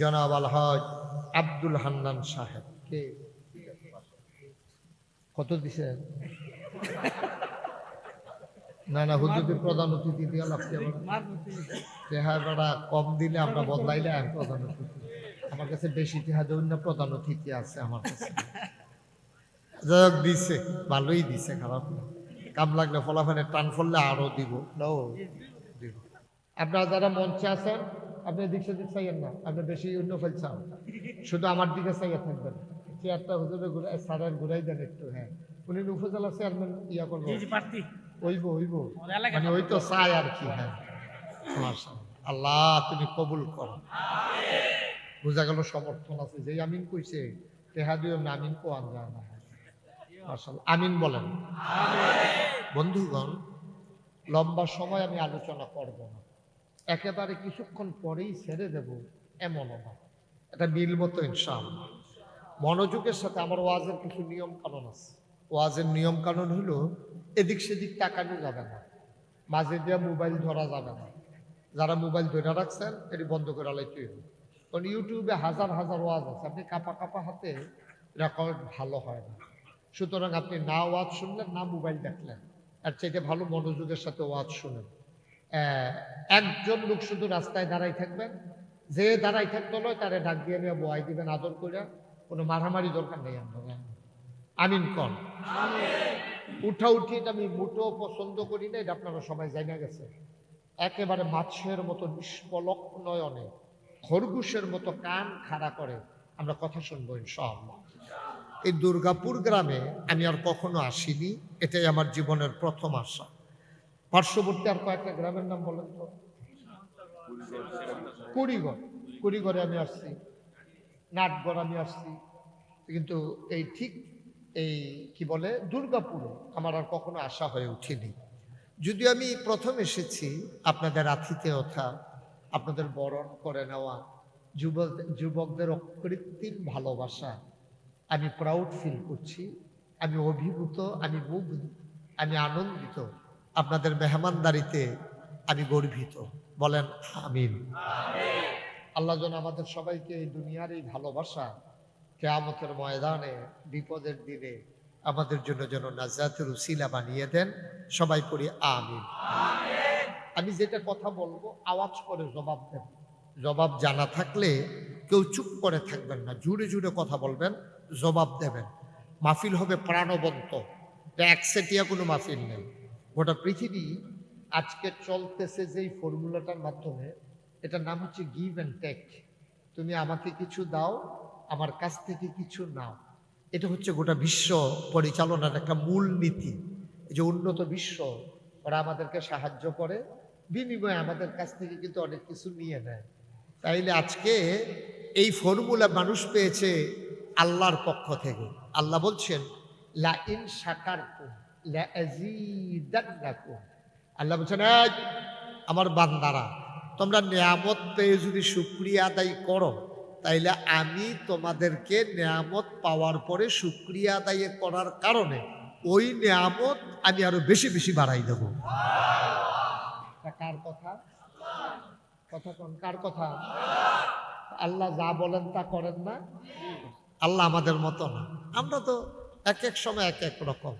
জনাব আলহাজ আব্দুল হান্নান সাহেব। কে? কত দিছেন না না হুজুরের প্রধান অতিথি দিয়ে লাগছে চেহারাটা কম দিলে আমরা বদলাইলে আর প্রধান অতিথি। আমার কাছে বেশি চেহারা না প্রধান অতিথি আছে আমার কাছে। যাই হোক, দিছে। ভালোই দিছে, খারাপ না। কাম লাগলে ফলাফলে টান ফললে আরও দিব। দিব। আপনারা যারা মঞ্চে আছেন আপনি দিক সেদিক চাইয়েন না আপনি বেশি অন্য ফেলছেন শুধু আমার দিকে চাইয়া থাকবেন চেয়ারটা হুজুরে ঘুরাই স্যারের ঘুরাই দেন একটু হ্যাঁ। উনি উপজেলা চেয়ারম্যান ইয়া করব। হইব হইব মানে ওই তো চাই আর কি হ্যাঁ। আল্লাহ তুমি কবুল করো। বোঝা গেল সমর্থন আছে। যে আমিন কইছে তেহা দিও না আমিন কোয়ান যায় না আমিন বলেন। বন্ধুগণ লম্বা সময় আমি আলোচনা করব না। একেবারে কিছুক্ষণ পরেই ছেড়ে দেব এমনও না এটা মিল মতো ইনশাআল্লাহ। মনোযোগের সাথে আমার ওয়াজের কিছু নিয়ম কানুন আছে। ওয়াজের নিয়ম কানুন হলো এদিক সেদিক তাকানো যাবে না। মাঝে দিয়ে মোবাইল ধরা যাবে না। যারা মোবাইল ধরে রাখছেন, এটি বন্ধ করে লাইতে হবে। কারণ ইউটিউবে হাজার হাজার ওয়াজ আছে। আপনি কাপা কাপা হাতে রেকর্ড ভালো হয় না। সুতরাং আপনি না ওয়াজ শুনলেন, না মোবাইল দেখলেন। আর চাইতে ভালো মনোযোগের সাথে ওয়াজ শুনেন। একজন লোক শুধু রাস্তায় দাঁড়াই থাকবেন যে দাঁড়াই থাকতো নয় তারে ডাক দিয়ে নিয়ে বয়াই দিবেন আদর করে কোনো মারামারি দরকার নেই আমরা আমিন কন। উঠা উঠি এটা আমি মোটেও পছন্দ করি না এটা আপনারা সবাই জানা গেছে। একেবারে মাছের মতো নিষ্পলক নয়নে খরগোশের মতো কান খাড়া করে আমরা কথা শুনব ইনশাআল্লাহ। এই দুর্গাপুর গ্রামে আমি আর কখনো আসিনি এটাই আমার জীবনের প্রথম আশা। পার্শ্ববর্তী আর কয়েকটা গ্রামের নাম বলেন তো? কুড়িগড়। কুড়িগড়ে আমি আসছি। নাটগড় আমি আসছি। কিন্তু এই ঠিক এই কি বলে, দুর্গাপুরে আমার আর কখনো আশা হয়ে উঠেনি। যদি আমি প্রথম এসেছি আপনাদের আতিথেয়তা আপনাদের বরণ করে নেওয়া, যুবক, যুবকদের অকৃত্রিম ভালোবাসা আমি প্রাউড ফিল করছি। আমি অভিভূত, আমি মুগ্ধ, আমি আনন্দিত। আপনাদের মেহমানদারিতে আমি গর্বিত। বলেন, আমিন। আল্লাহ যেন আমাদের সবাইকে এই দুনিয়ার এই ভালোবাসা কেয়ামতের ময়দানে, বিপদের দিনে আমাদের জন্য যেন নাজাতের উসিলা বানিয়ে দেন। সবাই পড়ি, আমিন। আমি যেটা কথা বলব, আওয়াজ করে জবাব দেব জবাব জানা থাকলে কেউ চুপ করে থাকবেন না, জুড়ে জুড়ে কথা বলবেন, জবাব দেবেন। মাহফিল হবে প্রাণবন্ত। একসেটিয়া কোনো মাহফিল নেই। গোটা পৃথিবী আজকে চলতেছে যেই ফর্মুলাটার মাধ্যমে, এটার নাম হচ্ছে গিভ অ্যান্ড টেক তুমি আমাকে কিছু দাও, আমার কাছ থেকে কিছু নাও। এটা হচ্ছে গোটা বিশ্ব পরিচালনার একটা মূল নীতি। যে উন্নত বিশ্ব, ওরা আমাদেরকে সাহায্য করে, বিনিময়ে আমাদের কাছ থেকে কিন্তু অনেক কিছু নিয়ে নেয়। তাইলে আজকে এই ফর্মুলা মানুষ পেয়েছে আল্লাহর পক্ষ থেকে। আল্লাহ বলছেন, লা ইন আযীদান্নাকুম আল্লাহ বলছেন "এই, আমার বান্দারা তোমরা নিয়ামত পেয়ে যদি শুক্রিয়া আদায় করো তাইলে আমি তোমাদেরকে নিয়ামত পাওয়ার পরে শুক্রিয়া আদায় করার কারণে ওই নিয়ামত আমি আরও বেশি বেশি বাড়াই দেব। কার কথা? কথা কোন? কার কথা? আল্লাহ যা বলেন তা করেন না? আল্লাহ আমাদের মতো না। আমরা তো এক এক সময় এক এক রকম।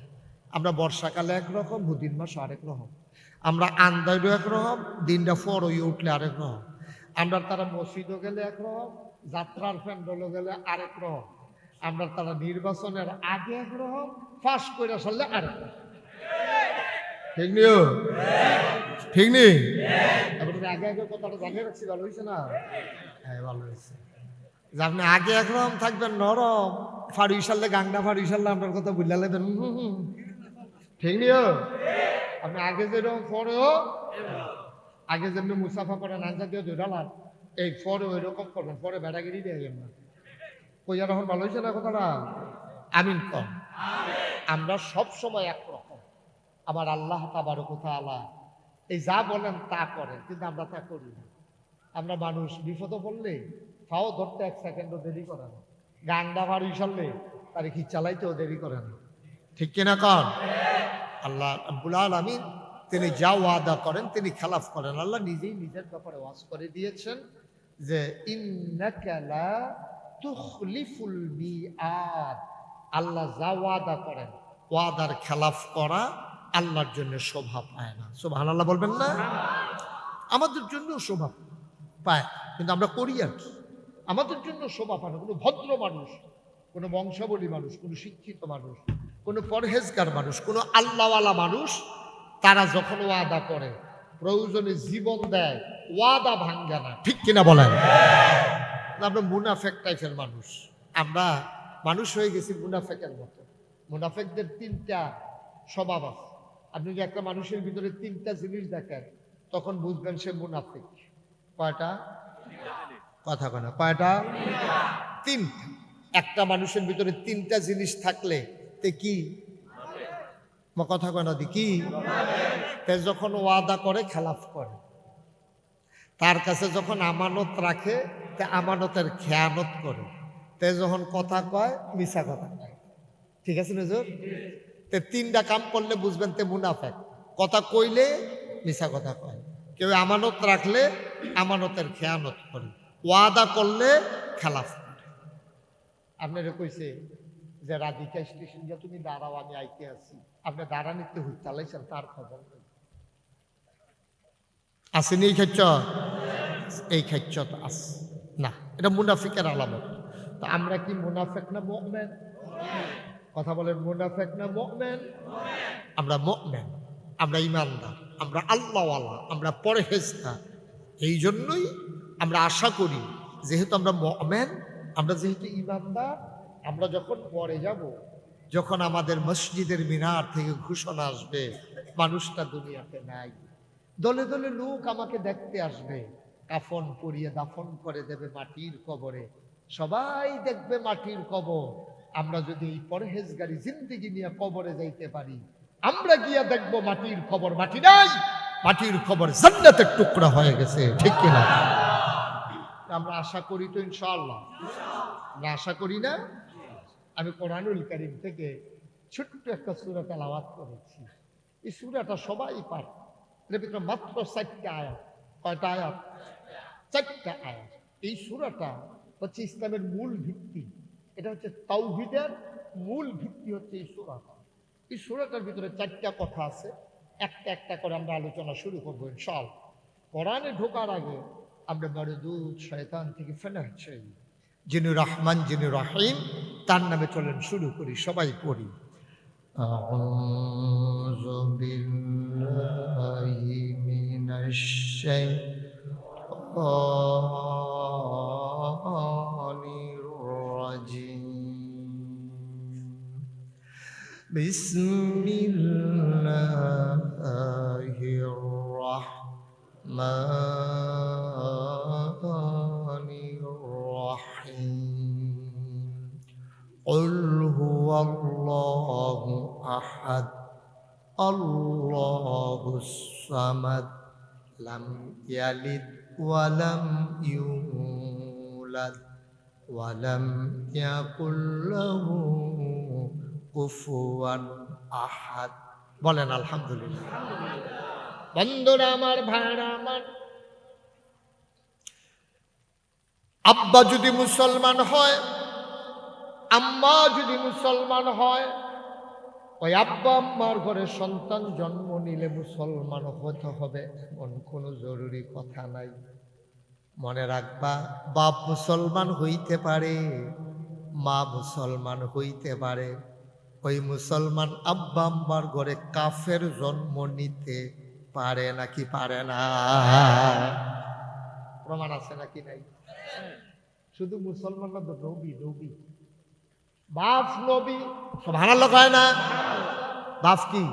আমরা বর্ষাকালে একরকম, হুদিন মাস আরেক রকম। আমরা আন্দাইরও একরকম, দিনটা ফর হয়ে উঠলে আরেক রকম। আমরা তারা মসজিদও গেলে একরকম, যাত্রার প্যান্ডলও গেলে আরেক রকম। আমরা তারা নির্বাচনের আগে একরকম, ফাঁস করে আসলে আরেক ঠিক নিও ঠিক তারপরে তুমি আগে আগে কথাটা জানিয়ে রাখছি, ভালো হয়েছে না? হ্যাঁ ভালো হয়েছে যে আপনি আগে একরকম থাকবেন, নরম। ফাড়ু ইসাল্লে গাংনা ফাড়ু ইসাল্লে আপনার কথা বুঝলা লেবেন ঠিক নিও আপনি আগে যেরকম পরেও আগে যেমনি মুসাফা করে নাঞ্জা দিয়ে দৌড়ালাম এই পরে ওই রকম করবেন পরে বেড়াগিরি দিয়ে না কইয়া রকম ভালো হয়েছে না কথাটা? আমিন কম। আমরা সব সময় একরকম। আমার আল্লাহ তাবার কোথা আল্লাহ এই যা বলেন তা করেন কিন্তু আমরা তা করি না। আমরা মানুষ, বিপদে পড়লে তাও ধরতে এক সেকেন্ডও দেরি করে না। গান্ডা ভাড়ি সারলে তার কি চালাইতেও দেরি করে না। ঠিক কিনা কন? আল্লাহ আব্বুল আলমিন তিনি যা ওয়াদা করেন তিনি খেলাফ করেন। আল্লাহ নিজেই নিজের ব্যাপারে ওয়াজ করে দিয়েছেন যে আল্লাহ যা ওয়াদা করেন, ওয়াদার খেলাফ করা আল্লাহর জন্য শোভা পায় না। শোভা আল্লাহ বলবেন না? আমাদের জন্য শোভা পায়, কিন্তু আমরা করি আর কি। আমাদের জন্য শোভা পায় না। কোনো ভদ্র মানুষ, কোনো বংশাবলী মানুষ, কোনো শিক্ষিত মানুষ কোনো পরহেজগার মানুষ কোনো আল্লাহওয়ালা মানুষ তারা যখন ওয়াদা করে প্রয়োজনে জীবন দেয় ওয়াদা ভাঙ্গে না। ঠিক কিনা বলেন? আমরা মুনাফেক টাইপের মানুষ। আমরা মানুষ হয়ে গেছি মুনাফেকের মতো। মুনাফেকদের তিনটা স্বভাব আছে। আপনি যদি একটা মানুষের ভিতরে তিনটা জিনিস দেখেন তখন বুঝবেন সে মুনাফিক। কয়টা? কথা কয় না। কয়টা? তিনটা। একটা মানুষের ভিতরে তিনটা জিনিস থাকলে তে কি? কথা কয় না কি তে যখন ওয়াদা করে, খেলাফ করে। তার কাছে যখন আমানত রাখে, তে আমানতের খেয়ানত করে। তে যখন কথা কয় মিশা কথা কয়। ঠিক আছে নজর তে তিনটা কাম করলে বুঝবেন তে মুনাফেক। কথা কইলে মিশা কথা কয়। কেউ আমানত রাখলে, আমানতের খেয়ানত করে। ওয়াদা করলে, খেলাফ করে। আপনারা কইছে? যে রাধিকা স্টেশন যা তুমি দাঁড়াও, আমি আইতে আছি। আপনি দাঁড়ানিতে হুই চালাইছেন তার খবর নেই। আসেনি এই খাচ্ছ এই তো আস না, এটা মুনাফিকের আলামত। তো আমরা কি মুনাফেক না মুভমেন কথা বলেন, মুনাফেক না মুভমেন আমরা মুভমেন আমরা ইমানদার আমরা আল্লাহওয়ালা, আমরা পরহেজগার। এই জন্যই আমরা আশা করি, যেহেতু আমরা মুভমেন আমরা যেহেতু ইমানদার আমরা যখন পরে যাব, যখন আমাদের মসজিদের মিনার থেকে ঘোষণা আসবে, মানুষটা দুনিয়াতে নাই। দলে দলে লোক আমাকে দেখতে আসবে। কাফন পরিয়ে দাফন করে দেবে মাটির কবরে। সবাই দেখবে মাটির কবর। আমরা যদি এই পরহেজগারি জিন্দিগি নিয়ে কবরে যাইতে পারি, আমরা গিয়া দেখব মাটির খবর মাটি নাই, মাটির খবর জান্নাতের টুকরা হয়ে গেছে। ঠিক কিনা? আমরা আশা করি তো ইনশাআল্লাহ। আমরা আশা করি না? আমি কোরআনুল করিম থেকে ছোট্ট একটা সুরা তেলাওয়াত করেছি। এই সুরাটা সবাই পারে। এর ভিতরে মাত্র চারটা আয়াত। কয়টা আয়াত? চারটা আয়াত। এই সুরাটা হচ্ছে ইসলামের মূল ভিত্তি। এটা হচ্ছে তাওহিদের মূল ভিত্তি হচ্ছে এই সুরাটা। এই সুরাটার ভিতরে চারটা কথা আছে। একটা একটা করে আমরা আলোচনা শুরু করব ইনশাল কোরআনে ঢোকার আগে আমরা বড় দুধ শয়তান থেকে ফেলে চাই। যিনি রহমান যিনি রহিম তার নামে চলেন শুরু করি সবাই পড়ি أعوذ بالله من الشيطان الرجيم بسم الله الرحمن الله أحد الله الصمد لم يلد ولم يولد ولم يكن له কুফুয়ান আহাদ বলেন আলহামদুলিল্লাহ বন্ধুরা আমার ভাইরা আমার আব্বা যদি মুসলমান হয় আম্মা যদি মুসলমান হয়, ওই আব্বা আম্মার ঘরে সন্তান জন্ম নিলে মুসলমান হতে হবে, এমন কোনো জরুরি কথা নাই। মনে রাখবা, বাপ মুসলমান হইতে পারে, মা মুসলমান হইতে পারে। ওই মুসলমান আব্বা আম্মার ঘরে কাফের জন্ম নিতে পারে নাকি পারে না? প্রমাণ আছে নাকি নাই? শুধু মুসলমান না তো নবী নবী বাপ নবী। হানাল হয় না। বাপ কি?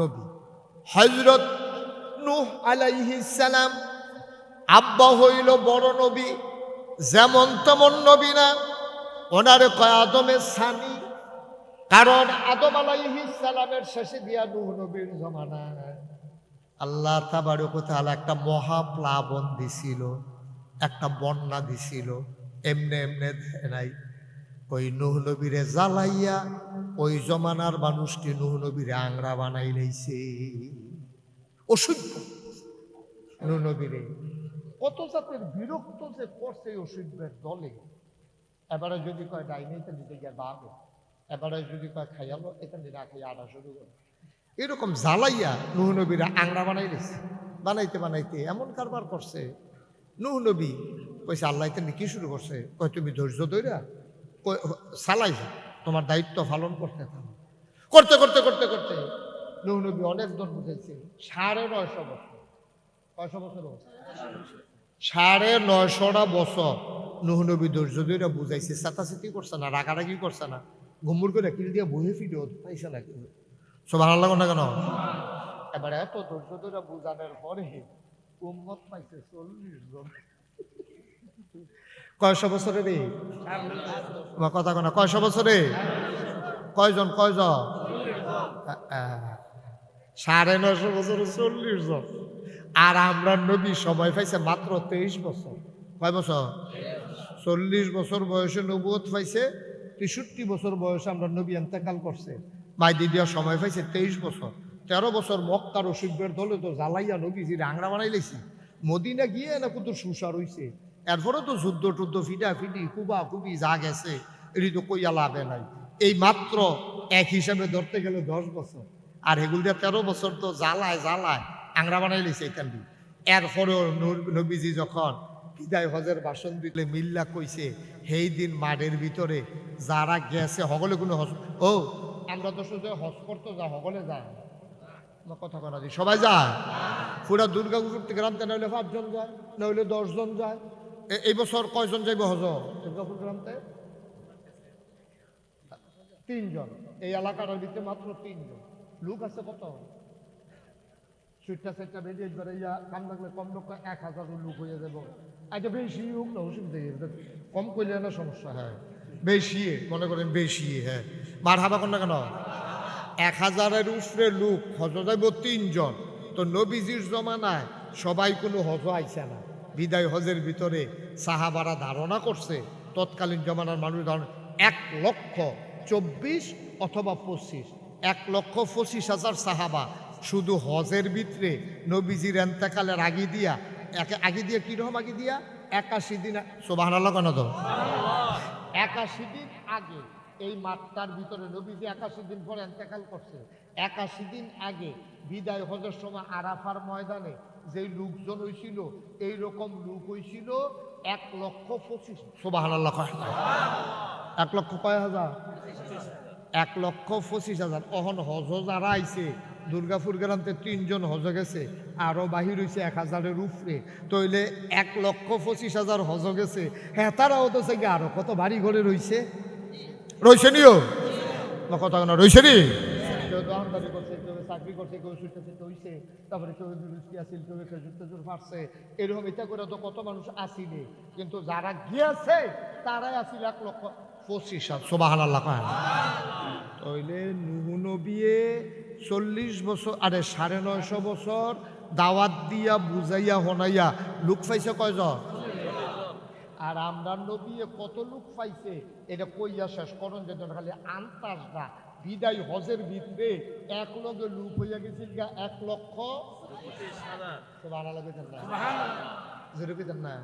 নবী। হজরত নূহ সালাম আব্বা হইল বড় নবী যেমন তেমন নবী না। ওনার কয় আদমের স্বামী কারণ আদম সালামের শেষে দিয়া নুহ নবীর জমানা। আল্লাহ তাবারক তাআলা একটা মহাপ্লাবন দিছিল, একটা বন্যা দিছিল, এমনে এমনে নাই। ওই নুহ নবীরে জ্বালাইয়া ওই জমানার মানুষটি নুহ নবীরে আংরা বানাই লাইছে। অসহ্য নুহ নবীরে কত জাতের বিরক্ত যে করছে এই ওষুধের দলে। এবারে যদি কয় ডাইনি তো দিতে গিয়ে দাঁড়ো এবারে যদি কয় খাইয়ালো এখান না খাইয়া শুরু করে। এরকম জ্বালাইয়া নুহ নবীরা আংরা বানাই দিছে বানাইতে বানাইতে এমন কারবার করছে। নুহ নবী কইছে, আল্লাহ তেমনি কি শুরু করছে? কয়, তুমি ধৈর্য ধৈরা চালাই তোমার দায়িত্ব পালন করতে থাকো করতে করতে করতে করতে। নবী অনেক দর বুঝেছে, সাড়ে নয়শো বছর। কয়শো বছর সাড়ে নয়শোটা বছর। নুহ নবী ধৈর্য ধৈরা বুঝাইছে চেতাচেতি করছে না, রাগারাগি করছে না। ঘুমুর করে কিল দিয়ে বহে ফিরে পাইছে না কেউ ভালো লাগো না কেন? এবার এত ধৈর্য ধরে বুঝানোর পরে উম্মত পাইছে চল্লিশ জন। কয়শো বছরে রে আমার কথা কোনা কয়শো বছরে? কয়জন? কয়জন? সাড়ে নশো বছরে, চল্লিশ জন। আর আমরা নবী সময় পাইছে মাত্র তেইশ বছর। কয় বছর? চল্লিশ বছর বয়সে নবুয়ত পাইছে, তেষট্টি বছর বয়সে আমরা নবী এন্তেকাল করছে। মাই দেওয়ার সময় পাইছে তেইশ বছর। তেরো বছর মক্কার অসুখের দলে তো জ্বালাইয়া নবী যে রাংরা বানাই লেছি মদিনা গিয়ে না কত সুসার হইছে। এরপরে তো যুদ্ধ টুদ্ধ ফিটা ফিটি কুবা কুবি যা গেছে, এটি তো কইয়া লাভে নাই। এই মাত্র এক হিসাবে ধরতে গেলে দশ বছর। আর এগুল তেরো বছর তো জ্বালায় জ্বালায়, আংরা বানাই লেছে এখান এরপরেও নবীজি যখন বিদায় হজের ভাষণ দিলে মিল্লা কইছে সেই দিন মাঠের ভিতরে যারা গেছে সকলে কোনো হজ ও, আমরা তো শুধু হজ করতে যা সকলে যায় কথা দি সবাই যায়। পুরা দুর্গাপুর থেকে গ্রামতে নইলে পাঁচজন যায়, নইলে দশজন যায়। এই বছর কয়জন যাইব হজ গ্রামতে তিনজন। এই এলাকাটার ভিতরে মাত্র তিনজন। লোক আছে কত? সুইটটা সেটটা বেরিয়ে একবার ইয়া কাম লাগলে কম লোক এক হাজার লোক হয়ে যাব এটা বেশি হোক না, অসুবিধা। কম করলে না সমস্যা হ্যাঁ। বেশি, মনে করেন বেশি হ্যাঁ। মার হাবা না কেন? এক হাজারের উপরে লোক হজ যাইব তিনজন। তো নবীজির জমানায় সবাই কোনো হজ আইসে না। বিদায় হজের ভিতরে সাহাবারা ধারণা করছে, তৎকালীন জমানার মানুষ ধারণা এক লক্ষ চব্বিশ অথবা পঁচিশ। এক লক্ষ পঁচিশ হাজার সাহাবা শুধু হজের ভিতরে নবীজির এন্তেকালের আগে দিয়া একে আগে দিয়া কীরকম আগে দিয়া? একাশি দিন সোবাহ কেন তো? একাশি দিন আগে এই মাঠটার ভিতরে নবীজি একাশি দিন পরে এন্তেকাল করছে। একাশি দিন আগে বিদায় হজের সময় আরাফার ময়দানে যেই লোকজন হয়েছিল এই রকম লোক হয়েছিল এক লক্ষ পঁচিশ সোবাহ এক লক্ষ কয় হাজার? এক লক্ষ পঁচিশ হাজার। অহন হজ যারা আইছে দুর্গাপুর গ্রামতে তিনজন হজ গেছে আরও বাহির হয়েছে এক হাজারের উপরে। তইলে এক লক্ষ পঁচিশ হাজার হজ গেছে হ্যাঁ তারাও তো সে আরও কত বাড়ি ঘরে রইছে। রইছে নিও? কথা না রইছে নি? করছে। চাকরি করছে কেউ সুস্থ সুস্থ হইছে তারপরে কেউ দৃষ্টি আসিল কেউ খেজুর টেজুর ফাটছে এরকম এটা করে তো কত মানুষ আসিলে। কিন্তু যারা গিয়েছে তারাই আসিল এক লক্ষ পঁচিশ আল্লাহ না। নুহু নবিয়ে চল্লিশ বছর আরে সাড়ে নয়শো বছর দাওয়াত দিয়া বুঝাইয়া হনাইয়া লোক পাইছে কয়জন? আর আমরা নবিয়ে কত লোক পাইছে এটা কইয়া শেষ করুন যে খালি আন্তাজটা বিদায় হজের ভিতরে এক লগে লুপ হইয়া গেছিল গা এক লক্ষ? ভালো লাগে না। যেটা না।